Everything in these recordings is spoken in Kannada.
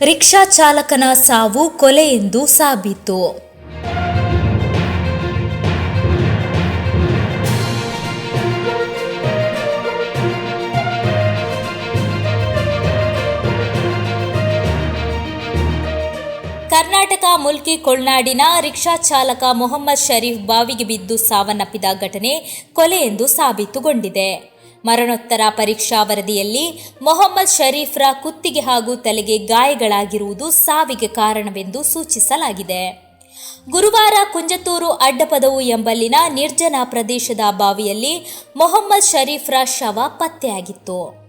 ರಿಕ್ಷಾ ಚಾಲಕನ ಸಾವು ಕೊಲೆ ಎಂದು ಸಾಬೀತು. ಕರ್ನಾಟಕ ಮುಲ್ಕಿ ಕೊಳ್ನಾಡಿನ ರಿಕ್ಷಾ ಚಾಲಕ ಮೊಹಮ್ಮದ್ ಶರೀಫ್ ಬಾವಿಗೆ ಬಿದ್ದು ಸಾವನ್ನಪ್ಪಿದ ಘಟನೆ ಕೊಲೆ ಎಂದು ಸಾಬೀತುಗೊಂಡಿದೆ. ಮರಣೋತ್ತರ ಪರೀಕ್ಷಾ ವರದಿಯಲ್ಲಿ ಮೊಹಮ್ಮದ್ ಶರೀಫ್ರ ಕುತ್ತಿಗೆ ಹಾಗೂ ತಲೆಗೆ ಗಾಯಗಳಾಗಿರುವುದು ಸಾವಿಗೆ ಕಾರಣವೆಂದು ಸೂಚಿಸಲಾಗಿದೆ. ಗುರುವಾರ ಕುಂಜತೂರು ಅಡ್ಡಪದವು ಎಂಬಲ್ಲಿನ ನಿರ್ಜನ ಪ್ರದೇಶದ ಬಾವಿಯಲ್ಲಿ ಮೊಹಮ್ಮದ್ ಶರೀಫ್ರ ಶವ ಪತ್ತೆಯಾಗಿತ್ತು.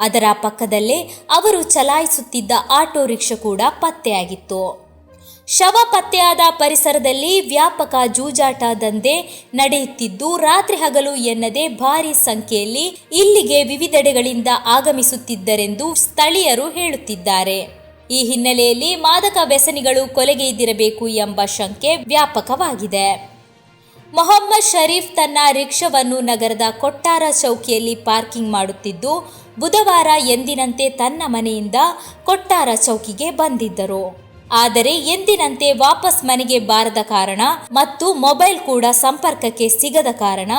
ಅದರ ಪಕ್ಕದಲ್ಲೇ ಅವರು ಚಲಾಯಿಸುತ್ತಿದ್ದ ಆಟೋ ರಿಕ್ಷಾ ಕೂಡ ಪತ್ತೆಯಾಗಿತ್ತು. ಶವ ಪತ್ತೆಯಾದ ಪರಿಸರದಲ್ಲಿ ವ್ಯಾಪಕ ಜೂಜಾಟ ದಂಧೆ ನಡೆಯುತ್ತಿದ್ದು, ರಾತ್ರಿ ಹಗಲು ಎನ್ನದೆ ಭಾರಿ ಸಂಖ್ಯೆಯಲ್ಲಿ ಇಲ್ಲಿಗೆ ವಿವಿಧೆಡೆಗಳಿಂದ ಆಗಮಿಸುತ್ತಿದ್ದರೆಂದು ಸ್ಥಳೀಯರು ಹೇಳುತ್ತಿದ್ದಾರೆ. ಈ ಹಿನ್ನೆಲೆಯಲ್ಲಿ ಮಾದಕ ವ್ಯಸನಿಗಳು ಕೊಲೆಗೈದಿರಬೇಕು ಎಂಬ ಶಂಕೆ ವ್ಯಾಪಕವಾಗಿದೆ. ಮೊಹಮ್ಮದ್ ಶರೀಫ್ ತನ್ನ ರಿಕ್ಷಾವನ್ನು ನಗರದ ಕೊಟ್ಟಾರ ಚೌಕಿಯಲ್ಲಿ ಪಾರ್ಕಿಂಗ್ ಮಾಡುತ್ತಿದ್ದು, ಬುಧವಾರ ಎಂದಿನಂತೆ ತನ್ನ ಮನೆಯಿಂದ ಕೊಟ್ಟಾರ ಚೌಕಿಗೆ ಬಂದಿದ್ದರು. ಆದರೆ ಎಂದಿನಂತೆ ವಾಪಸ್ ಮನೆಗೆ ಬಾರದ ಕಾರಣ ಮತ್ತು ಮೊಬೈಲ್ ಕೂಡ ಸಂಪರ್ಕಕ್ಕೆ ಸಿಗದ ಕಾರಣ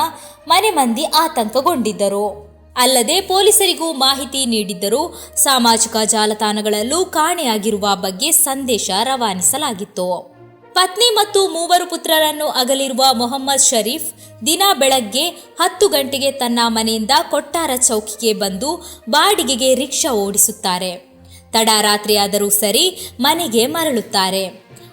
ಮನೆ ಮಂದಿ ಆತಂಕಗೊಂಡಿದ್ದರು. ಅಲ್ಲದೆ ಪೊಲೀಸರಿಗೂ ಮಾಹಿತಿ ನೀಡಿದ್ದರು ಸಾಮಾಜಿಕ ಜಾಲತಾಣಗಳಲ್ಲೂ ಕಾಣೆಯಾಗಿರುವ ಬಗ್ಗೆ ಸಂದೇಶ ರವಾನಿಸಲಾಗಿತ್ತು. ಪತ್ನಿ ಮತ್ತು ಮೂವರು ಪುತ್ರರನ್ನು ಅಗಲಿರುವ ಮೊಹಮ್ಮದ್ ಶರೀಫ್ ದಿನ ಬೆಳಗ್ಗೆ ಹತ್ತು ಗಂಟೆಗೆ ತನ್ನ ಮನೆಯಿಂದ ಕೊಟ್ಟಾರ ಚೌಕಿಗೆ ಬಂದು ಬಾಡಿಗೆಗೆ ರಿಕ್ಷಾ ಓಡಿಸುತ್ತಾರೆ. ತಡರಾತ್ರಿಯಾದರೂ ಸರಿ ಮನೆಗೆ ಮರಳುತ್ತಾರೆ.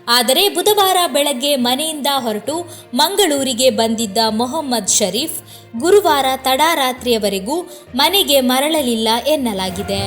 ಆದರೆ ಬುಧವಾರ ಬೆಳಗ್ಗೆ ಮನೆಯಿಂದ ಹೊರಟು ಮಂಗಳೂರಿಗೆ ಬಂದಿದ್ದ ಮೊಹಮ್ಮದ್ ಶರೀಫ್ ಗುರುವಾರ ತಡರಾತ್ರಿಯವರೆಗೂ ಮನೆಗೆ ಮರಳಲಿಲ್ಲ ಎನ್ನಲಾಗಿದೆ.